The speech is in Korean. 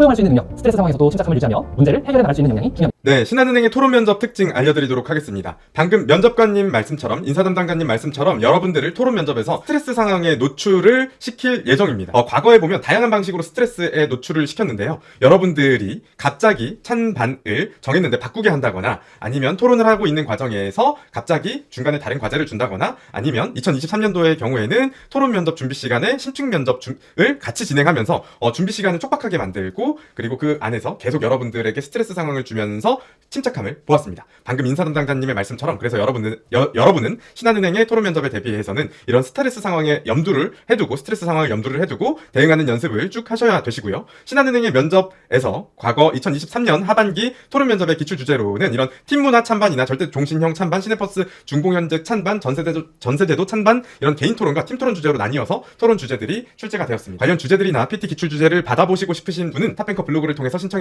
포용할 수 있는 능력, 스트레스 상황에서도 침착함을 유지하며 문제를 해결해 나갈 수 있는 역량이 중요합니다. 네, 신한은행의 토론 면접 특징 알려드리도록 하겠습니다. 방금 면접관님 말씀처럼 인사 담당관님 말씀처럼 여러분들을 토론 면접에서 스트레스 상황에 노출을 시킬 예정입니다. 어, 과거에 보면 다양한 방식으로 스트레스에 노출을 시켰는데요. 여러분들이 갑자기 찬반을 정했는데 바꾸게 한다거나 아니면 토론을 하고 있는 과정에서 갑자기 중간에 다른 과제를 준다거나 아니면 2023년도의 경우에는 토론 면접 준비 시간에 심층 면접을 같이 진행하면서 어, 준비 시간을 촉박하게 만들고 그리고 그 안에서 계속 여러분들에게 스트레스 상황을 주면서 침착함을 보았습니다. 방금 인사담당자님의 말씀처럼 그래서 여러분은 여, 여러분은 신한은행의 토론 면접에 대비해서는 이런 스트레스 상황에 염두를 해두고 스트레스 상황을 염두를 해두고 대응하는 연습을 쭉 하셔야 되시고요. 신한은행의 면접에서 과거 2023년 하반기 토론 면접의 기출 주제로는 이런 팀 문화 찬반이나 절대 종신형 찬반, 시네퍼스 중공현직 찬반, 전세제도, 전세제도 찬반 이런 개인 토론과 팀 토론 주제로 나뉘어서 토론 주제들이 출제가 되었습니다. 관련 주제들이나 PT 기출 주제를 받아보시고 싶으신 분은 탑뱅커 블로그를 통해서 신청해